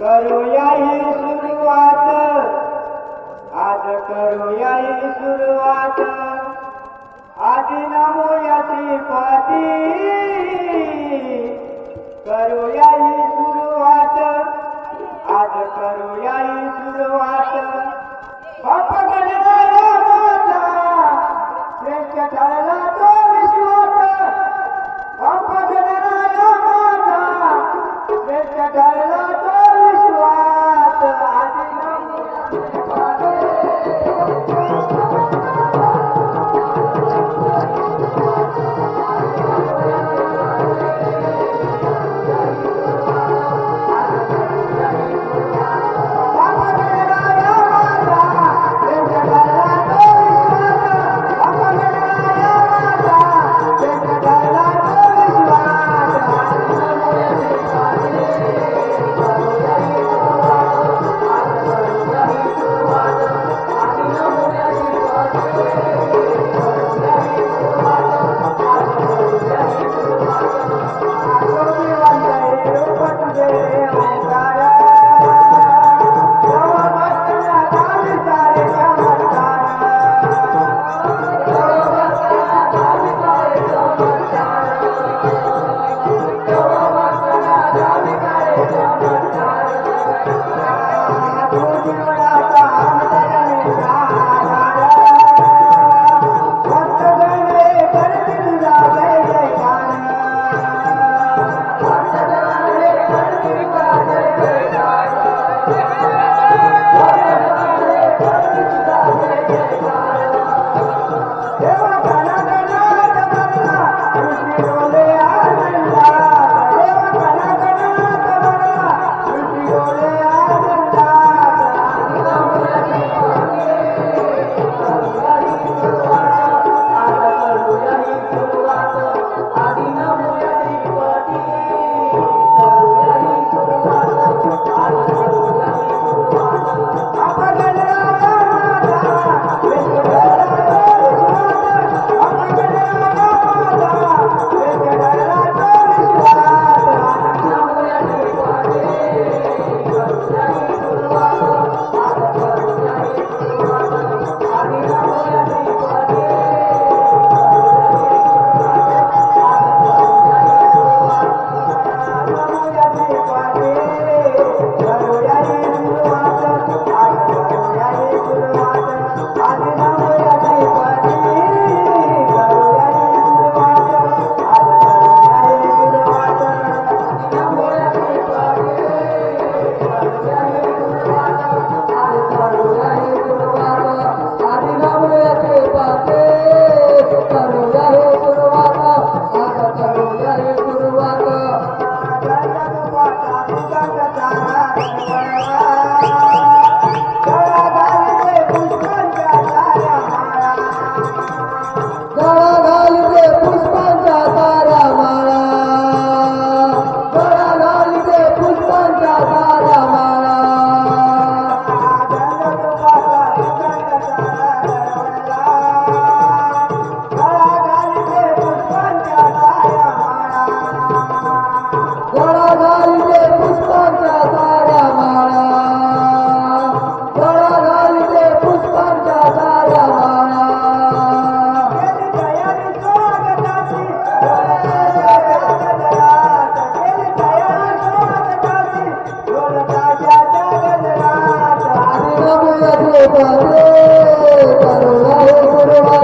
करूया ही सुरुवात. आज करूया ही सुरुवात. आधी नमूया श्रीपाती करूया ही सुरुवात. आज करूया ही सुरुवात. बाप गणराया श्रेष्ठ ठरला দাও கருவாயே கருவாயே